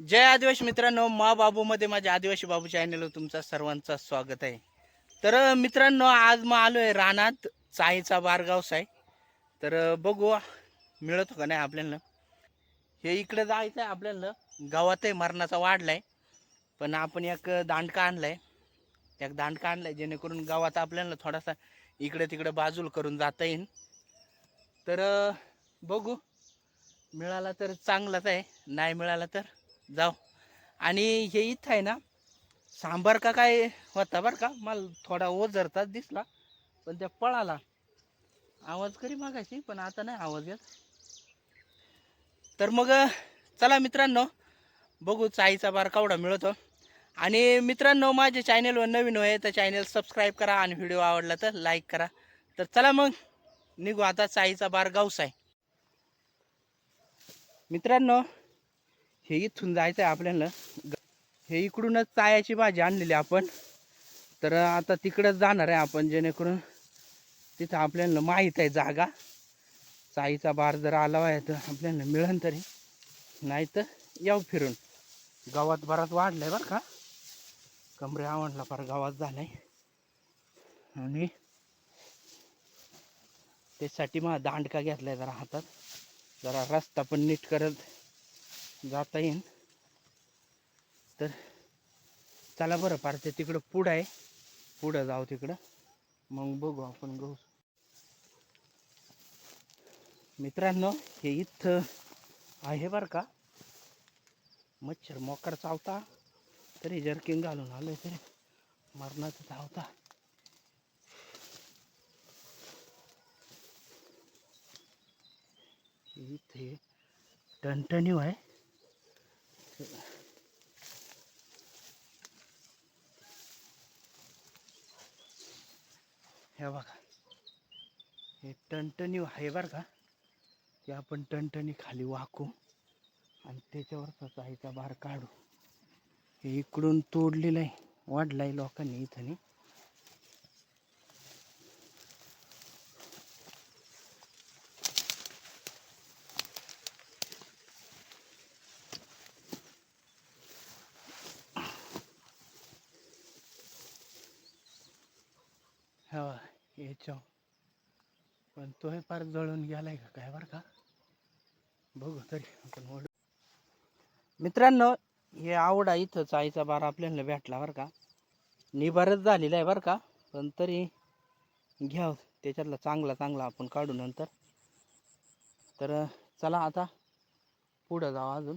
जय आदिवासी मित्रांनो मा बाबूमध्ये माझ्या आदिवासी बाबू चॅनलवर तुमचा सर्वांचं स्वागत आहे. तर मित्रांनो आज मग आलो आहे रानात चाईचा बारगाव आहे तर बघू मिळत का नाही आपल्याला. हे इकडे जायचं आहे आपल्याला गावातही मरणाचा वाढलाय. पण आपण एक दांडका आणलाय. एक दांडका आणलाय जेणेकरून गावात आपल्याला थोडासा इकडे तिकडे बाजूल करून जाता येईल तर बघू मिळाला तर चांगलाच आहे नाही मिळाला तर. जाऊ. आणि हे इथं आहे ना सांबार का काय होता बरं का मला थोडा ओझरताच दिसला पण त्या पळाला. आवाज करी मागाशी पण आता नाही आवाज येत. तर मग चला मित्रांनो बघू चाईचा बार कावडा मिळतो. आणि मित्रांनो माझ्या चॅनेलवर नवीन आहे तर चॅनेल सबस्क्राईब करा आणि व्हिडिओ आवडला तर लाईक करा. तर चला मग निघू आता चाईचा बार गावसाय. आहे मित्रांनो हे इथून जायचं आहे आपल्याला. ग- हे इकडूनच चायाची भाजी आणलेली आपण. तर आता तिकडंच जाणार आहे आपण जेणेकरून तिथं आपल्याला माहीत आहे जागा. चाईचा बार जर आला आहे तर आपल्याला मिळन तरी. नाही तर याव फिरून. गावात बराच वाढलाय बरं का. कमरे आवडला फार गावात आहे आणि त्यासाठी मग दांडका घेतला आहे जरा हातात. जरा रस्ता पण नीट करत. जाता येईल तर चला बरं पार ते तिकडं पुढं आहे. पुढं जाऊ तिकडं. मग बघू आपण गहू. मित्रांनो हे इथं आहे बरं का? मच्छर मोकर चावता. तरी जर्किंग घालून आलोय तरी मरणाचं धावता. इथे टणटणीव आहे. हे बघा. हे टणटणी आहे बरं का? ते आपण टणटणी खाली वाकू आणि त्याच्यावरचा चाईचा बार काढू. हे इकडून तोडलेलं आहे. वाढलाय लोकांनी इथं नाही हा याच्या पण तोही फार जळून गेलाय का काय बरं का? बघू तरी आपण ओढ मित्रांनो हे आवडा इथं आईचा बार आपल्याला भेटला बरं का? निबारच झालेला आहे बरं का? पण तरी घ्या त्याच्यातला चांगला चांगला आपण काढू नंतर. तर चला आता पुढं जाऊ अजून.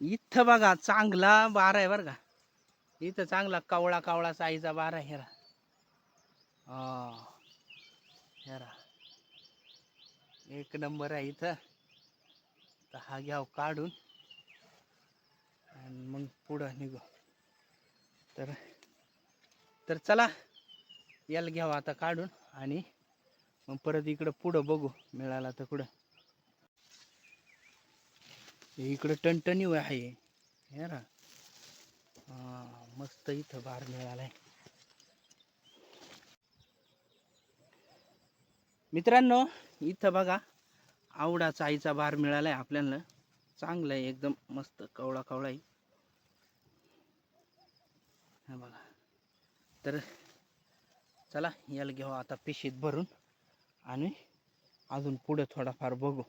इथं बघा चांगला बार आहे बरं का? इथं चांगला कावळा कावळा साईचा बार आहे हा हेरा एक नंबर आहे इथं. तर हा घ्याव काढून. आणि मग पुढं निघू. तर तर चला याला घ्यावं आता काढून आणि मग परत इकडं पुढं बघू. मिळाला तर कुठं. इकडं टणटणीव आहे. हे ना मस्त इथं बार आहे मित्रांनो इथं बघा आवडा चाईचा बार आहे आपल्याला. चांगला आहे एकदम मस्त कवळा कवळा आहे. हा बघा. तर चला याला घेऊ आता पिशीत भरून आणि अजून पुढे थोडाफार बघू.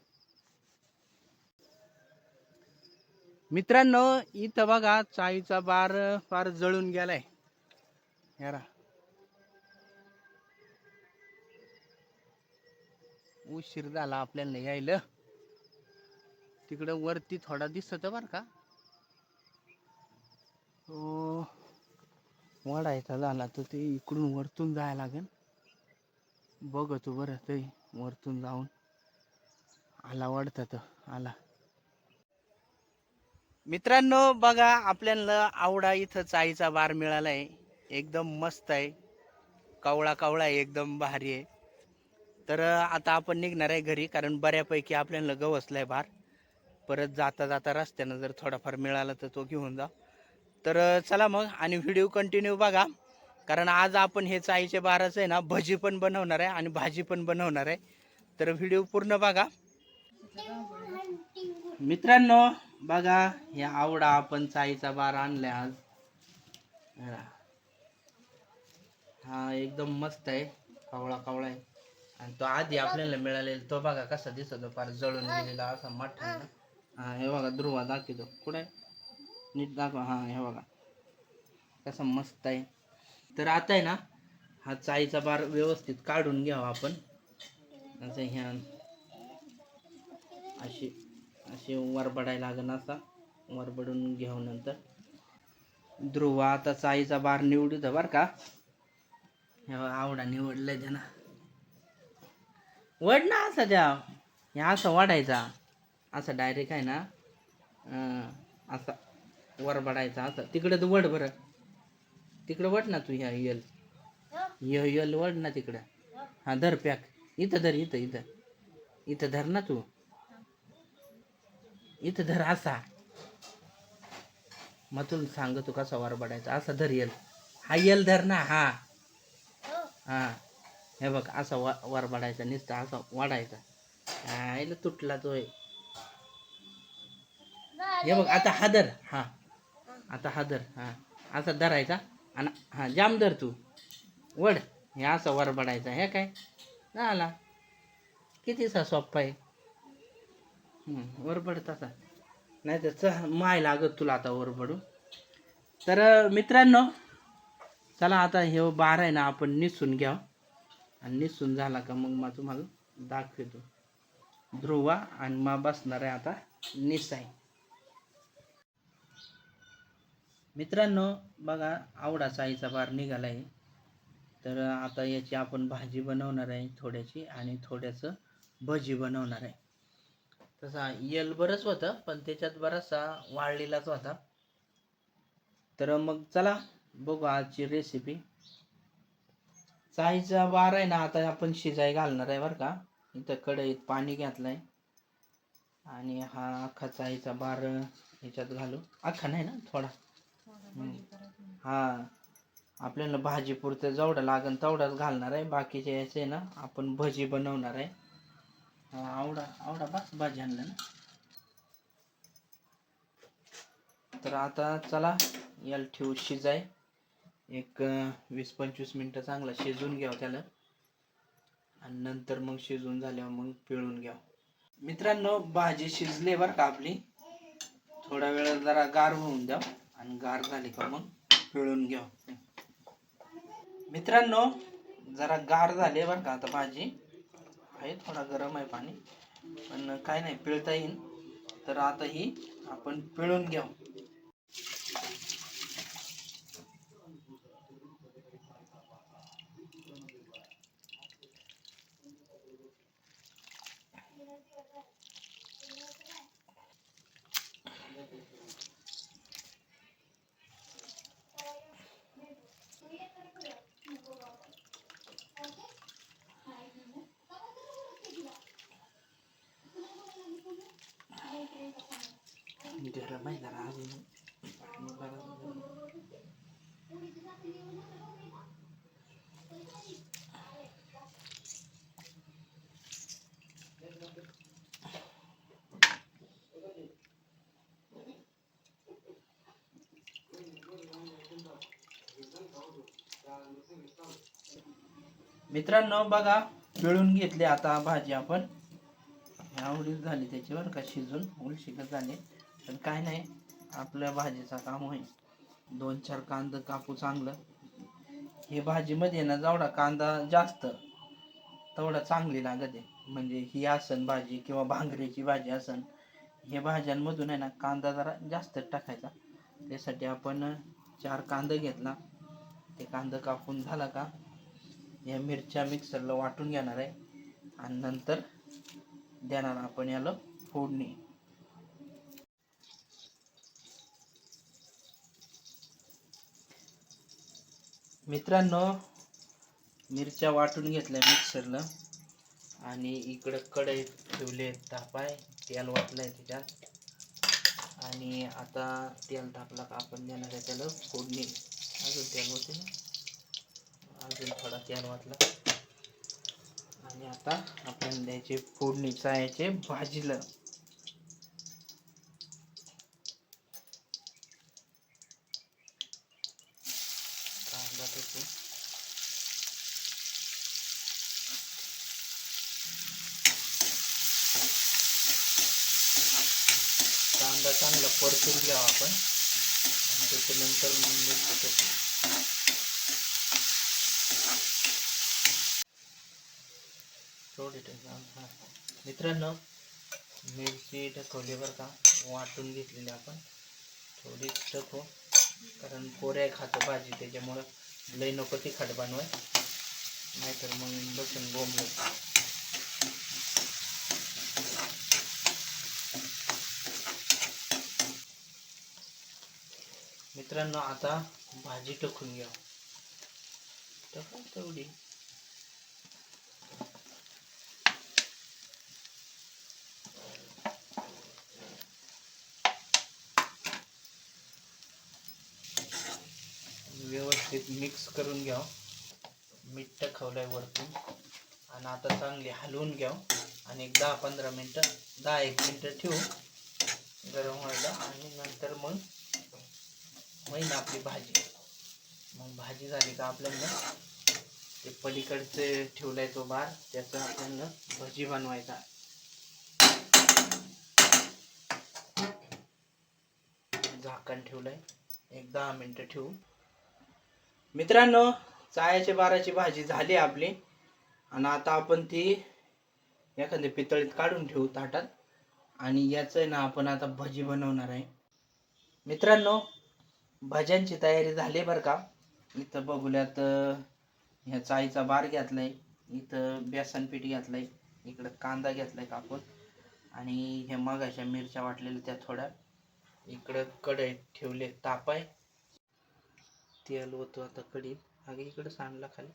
मित्रांनो इथं बघा चाईचा बार फार जळून गेलाय. यारा. उशीर झाला आपल्याला यायला. तिकडं वरती थोडा दिसत बर का? तो वाढायचा झाला तर ते इकडून वरतून जायला लागेल. बघतो बरं ते वरतून जाऊन. आला वाढतात आला. मित्रांनो बघा आपल्याला आवडा इथं चाईचा बार मिळाला आहे एकदम मस्त आहे. कावळा कावळा आहे एकदम भारी आहे. तर आता आपण निघणार आहे घरी कारण बऱ्यापैकी आपल्याला गवसलाय बार परत जाता जाता रस्त्यानं जर थोडाफार मिळाला तर तो घेऊन जा. तर चला मग आणि व्हिडिओ कंटिन्यू बघा. कारण आज आपण हे चाईचे बाराचं आहे ना भजी पण बनवणार आहे आणि भाजी पण बनवणार आहे. तर व्हिडिओ पूर्ण बघा. मित्रांनो बघा हे आवडा आपण चाईचा बार आणलाय आज. हा. हा एकदम मस्त आहे. कावळा कावळा आहे. आणि तो आधी आपल्याला मिळालेला तो बघा कसा दिसतो फार जळून गेलेला असा मोठा हा हे बघा ध्रुवा दाखवतो. कुठे? नीट दाखवा. हा हे बघा. कसा मस्त आहे. तर आता आहे ना हा चाईचा बार व्यवस्थित काढून घ्यावा आपण. असं ह्या अशी अशी वरबडायला लागेल असा. वरबडून घेऊ नंतर. ध्रुवा आता चाईचा बार निवडीत बरं का. हे बघा, आवडा निवडलाय त्यांना. वड ना असं द्या ह्या असा वाढायचा. असं डायरेक्ट आहे ना. असा वर बडायचा असं. तिकडं तर वड बरं. तिकडं वड ना तू ह्या यल. य यल वड ना तिकडं. हा धर पॅक इथं धर इथं इथं. इथं धर ना तू. इथं धर असा. मग तुला सांगतो कसा वर बडायचा असा धर यल. हा यल धर ना हा. हा. हे बघ असा वा वर बडायचा नुसता असा वाढायचा. आयला तुटला तो हे. बघ आता हादर हा. आता हादर हा. असा धरायचा आणि हा जाम धर तू. वड हे असा वरबडायचा हे काय? झाला. कितीसा सोप्पा आहे. वरबड वर पडत असा नाही तर च माय लागत तुला आता वर पडू तर मित्रांनो चला आता हे बार आहे ना आपण निसून घ्या आणि निसून झाला का मग मा तुम्हाला दाखवतो. ध्रुवा आणि मा बसणार आहे आता निसाय मित्रांनो बघा आवडाचा आईचा बार निघाला आहे तर आता याची आपण भाजी बनवणार आहे थोड्याची आणि थोड्याचं भजी बनवणार आहे. तसा यल बरंच होतं पण त्याच्यात बराचसा वाळलेलाच होता. तर मग चला बघू आजची रेसिपी चायचा बार आहे ना आता आपण शिजाय घालणार आहे बरं का. इथं कढईत पाणी घातलंय. आणि हा अख्खा चाईचा बार ह्याच्यात घालू. अख्खा नाही ना थोडा. हा. आपल्याला भाजी पुरतं जेवढं लागन तेवढंच घालणार आहे. बाकीचे याचे ना आपण भजी बनवणार आहे. आवडा आवडा बस भाजी आणलं ना. तर आता चला याला ठेवू शिजाय एक वीस पंचवीस मिनटं चांगला शिजवून घ्यावं त्याला. आणि नंतर मग शिजून झाल्यावर मग पिळून घ्याव. मित्रांनो भाजी शिजली बरं का आपली. थोडा वेळ जरा गार होऊन द्या आणि गार झाली का मग पिळून घ्या मित्रांनो जरा गार झाली बरं का आता भाजी. आहे थोडा गरम आहे पाणी पण काय नाही पिळता येईल. तर आता ही आपण पिळून घ्या गरम आहे मित्रांनो बघा पिळून घेतली आता भाजी आपण. आवडीच झाली त्याची का शिजून उलशिकत झाली. तर काय नाही आपल्या भाजीचा काम होईल. दोन चार कांदा कापू चांगलं. हे भाजीमध्ये ना जेवढा कांदा जास्त तेवढा चांगली लागत. आहे म्हणजे ही आसन भाजी किंवा भांगरीची भाजी असन हे भाज्यांमधून आहे ना कांदा जरा जास्त टाकायचा. त्यासाठी आपण चार कांदा घेतला. ते कांदा कापून झाला का या मिरच्या मिक्सरला वाटून घेणार आहे. आणि नंतर देणार आपण याला फोडणी. मित्रांनो मिरच्या वाटून घेतल्या मिक्सरला आणि इकडं कढई ठेवले तापाय. तेल वाटलंय त्याच्यात आणि आता तेल तापला का आपण देणार आहे त्याला फोडणी. अजून तेल होते ना? अजून थोडा तेल वाटला. आणि आता आपण द्यायचे फोडणी चायचे भाजीला कांदा टाकू कांदा चांगला परतून घ्यावा आपण आणि त्याच्यानंतर मग मिरची टाकू थोडी टाका हां मित्रांनो मिरची ढकवली बरं का. वाटून घेतलेली आपण. थोडी टाकू कारण पोऱ्या खातो भाजी त्याच्यामुळं लई नको तिखट बनवाय. नाहीतर मग बसून बोंबलं. मित्रांनो आता भाजी टकून घ्या टकून तेवढी. व्यवस्थित मिक्स करून घ्या मीठ आहे वरतून. आणि आता चांगली हलवून घ्या आणि एक दहा पंधरा मिनटं दहा एक मिनटं ठेवू. गरम व्हायला. आणि नंतर मग होईन आपली भाजी. मग भाजी झाली का आपल्याला? ते पलीकडचे ठेवलाय तो बार. त्याचं आपल्याला भजी बनवायचा. झाकण ठेवलंय. एक दहा मिनटं ठेवू. मित्रांनो चायाच्या बाराची भाजी झाली आपली. आणि आता आपण ती एखाद्या पितळीत काढून ठेवू ताटात. आणि याचं आहे ना आपण आता भजी बनवणार आहे. मित्रांनो भज्यांची तयारी झाली बरं का? इथं बघूल्यात ह्या चायचा बार घेतलाय. इथं बेसन पीठ घेतलंय. इकडं कांदा घेतलाय कापून. आणि हे मगाच्या मिरच्या वाटलेल्या त्या थोड्या. इकडं कढई ठेवले ताप आहे. तेल होतो आता कढी आगे इकडं सांडला खाली.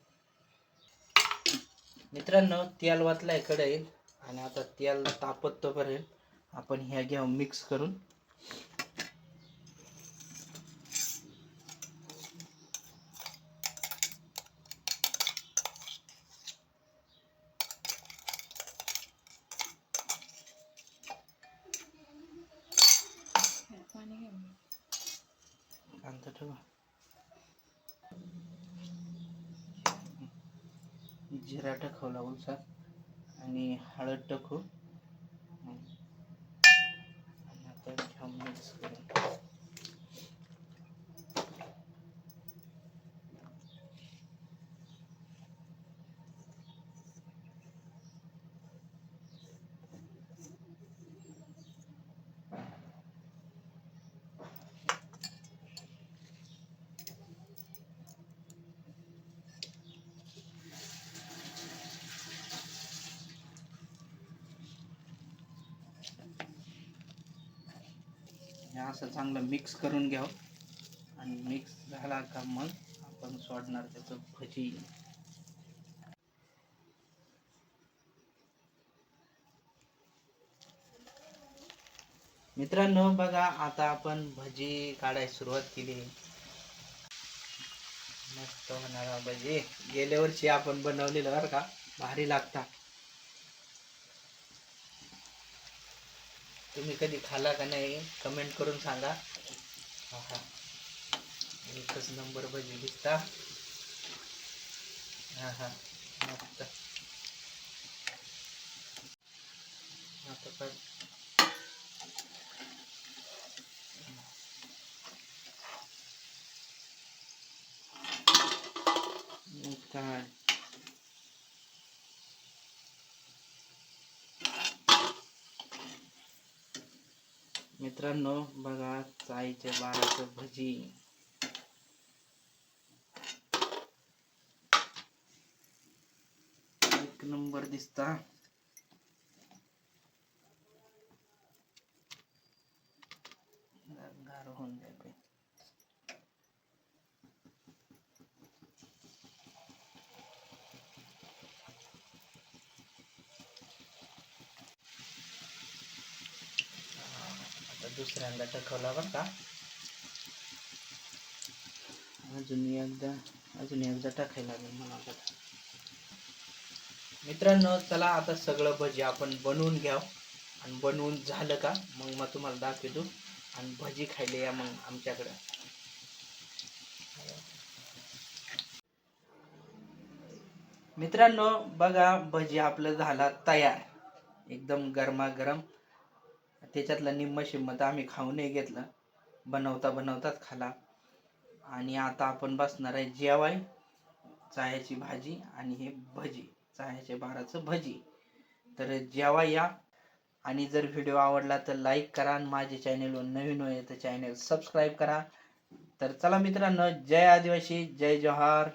मित्रांनो तेल वाचलाय कढईत आणि आता तेल तापत तोपर्यंत आपण ह्या घेऊ मिक्स करून. कांदा ठेवा. जिरा टाकवला उलसात आणि हळद टाकू. आता घ्या मिक्स करून. असं चांगलं मिक्स करून घ्यावं. आणि मिक्स झाला का मग आपण सोडणार त्याचं भजी. मित्रांनो बघा आता आपण भजी काढायला सुरुवात केली. मस्त होणार भजी. गेल्या वर्षी आपण बनवलेलं बरं का. भारी लागता. तुम्ही कधी खाला का नाही कमेंट करून सांगा. हा. हा एकच नंबर भजी दिसता. हा हा. मस्त. आता काय? मग काय? मित्रांनो बघा चाईच्या बाराचं भजी. एक नंबर दिसता गार होऊन जाईल ते. आता दुसऱ्यांदा टाकवला बरं का. अजून एकदा अजून एकदा टाकायला लागेल मला मित्रांनो चला आता सगळं भजी आपण बनवून घ्याव. आणि बनवून झालं का मग मग तुम्हाला दाखवतो. आणि भजी खायला या मग आमच्याकडं. मित्रांनो बघा भजी आपलं झाला तयार. एकदम गरमागरम. त्याच्यातलं निम्म शिम्मत आम्ही खाऊनही घेतलं. बनवता बनवताच खाला. आणि आता आपण बसणार आहे जेवाय चायाची भाजी आणि हे भजी चायाच्या बाराचं भजी. तर जेवा या. आणि जर व्हिडिओ आवडला तर लाईक करा आणि माझे चॅनेलवर नवीन होईल तर चॅनेल सबस्क्राईब करा. तर चला मित्रांनो जय आदिवासी जय जोहार.